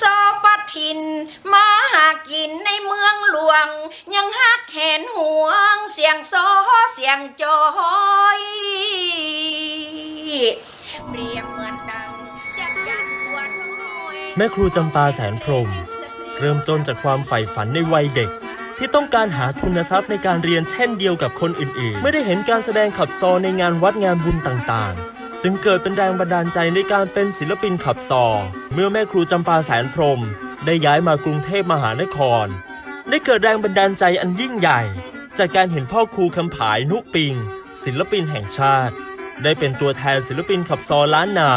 ซอปัทิน มาหากินในเมืองหลวง ยังฮักแหนห่วง เสียงซอเสียงจอยเปรียบเหมือนดังจักจันทร์หัวน้อยแม่ครูจำปาแสนพรหมเริ่มต้นจากความใฝ่ฝันในวัยเด็ก ที่ต้องการหาทุนทรัพย์ในการเรียนเช่นเดียวกับคนอื่นๆเมื่อได้เห็นการแสดงขับซอในงานวัดงานบุญต่างๆ จึงเกิดเป็นแรงบันดาลใจในการเป็นศิลปินขับซอ เมื่อแม่ครูจำปาแสนพรม ได้ย้ายมากรุงเทพมหานคร ได้เกิดแรงบันดาลใจอันยิ่งใหญ่ จากการเห็นพ่อครูคำผายนุปิง ศิลปินแห่งชาติ ได้เป็นตัวแทนศิลปินขับซอล้านนา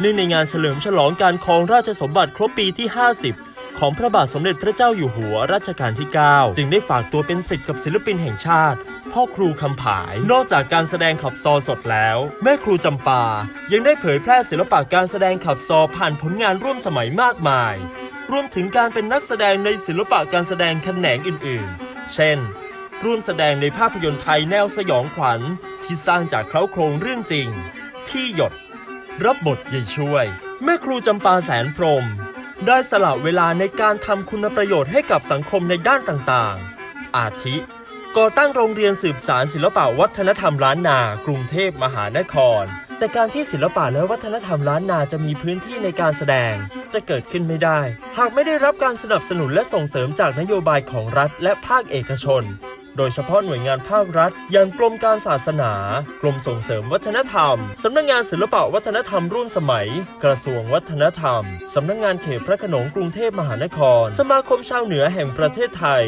เนื่องในงานเฉลิมฉลองการครองราชสมบัติครบปีที่ 50 ของพระบาทสมเด็จพระเจ้าอยู่หัวรัชกาลที่ 9 จึงได้ฝากตัวเป็นศิษย์กับศิลปินแห่งชาติ พ่อครูคำผาย นอกจากการแสดงขับซอสดแล้ว แม่ครูจำปา ยังได้เผยแพร่ศิลปะการแสดงขับซอผ่านผลงานร่วมสมัยมากมาย รวมถึงการเป็นนักแสดงในศิลปะการแสดงแขนงอื่นๆ เช่น ร่วมแสดงในภาพยนตร์ไทยแนวสยองขวัญที่สร้างจากเคราโครงเรื่องจริง ที่หยด รับบทยายช่วย แม่ครูจำปาแสนพรม ได้สละเวลาในการทำคุณประโยชน์ให้กับสังคมในด้านต่างๆ อาทิ ก่อตั้งโรงเรียนสืบสารศิลปะวัฒนธรรมล้านนา กรุงเทพมหานคร แต่การที่ศิลปะและวัฒนธรรมล้านนาจะมีพื้นที่ในการแสดง จะเกิดขึ้นไม่ได้ หากไม่ได้รับการสนับสนุนและส่งเสริมจากนโยบายของรัฐและภาคเอกชน โดยเฉพาะหน่วยงานภาครัฐ อย่างกรมการศาสนา กรมส่งเสริมวัฒนธรรม สำนักงานศิลปะวัฒนธรรมร่วมสมัย กระทรวงวัฒนธรรม สำนักงานเขตพระโขนงกรุงเทพมหานคร สมาคมชาวเหนือแห่งประเทศไทย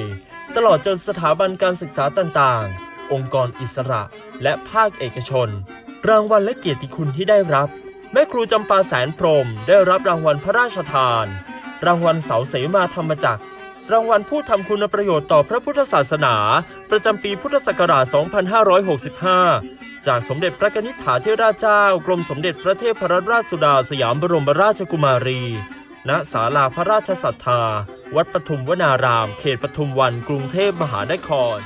ตลอดจนสถาบันการศึกษาต่างๆ องค์กรอิสระ และภาคเอกชน รางวัลและเกียรติคุณที่ได้รับ แม่ครูจำปาแสนพรหมได้รับรางวัลพระราชทาน รางวัลเสาเสมาธรรมจักร รางวัลผู้ทำคุณประโยชน์ต่อพระพุทธศาสนา ประจำปีพุทธศักราช 2565 จากสมเด็จพระนิษฐาธิราชเจ้า กรมสมเด็จพระเทพรัตนราชสุดาสยามบรมราชกุมารี ณ ศาลาพระราชศรัทธา วัดปทุมวนาราม เขตปทุมวัน กรุงเทพมหานคร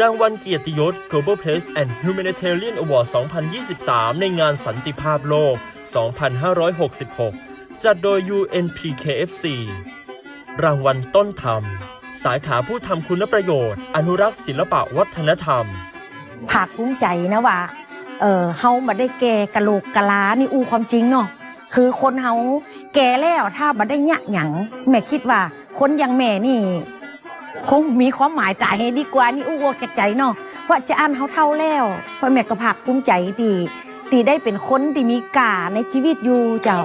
รางวัลเกียรติยศ Global Press and Humanitarian Award 2023 ในงานสันติภาพโลก 2566 จัดโดย UNPKFC รางวัลต้นธรรม สายขาผู้ทำคุณประโยชน์ อนุรักษ์ศิลปะวัฒนธรรม ภาคภูมิใจนะว่า เออเฮามาได้แก่กะโหลกกะลานี่อูความจริงเนาะ คือคนเฮาแก่แล้วถ้าบ่ได้ยะหยังแม่คิดว่า คนอย่างแม่นี่ คงมีความหมายตายให้ดีกว่านี่อู้อกจากใจเนาะ เพราะจะอ่านเฮาเท่าแล้วเพราะแม่ก็ภาคภูมิใจดีที่ได้เป็นคนที่มีกาในชีวิตอยู่เจ้า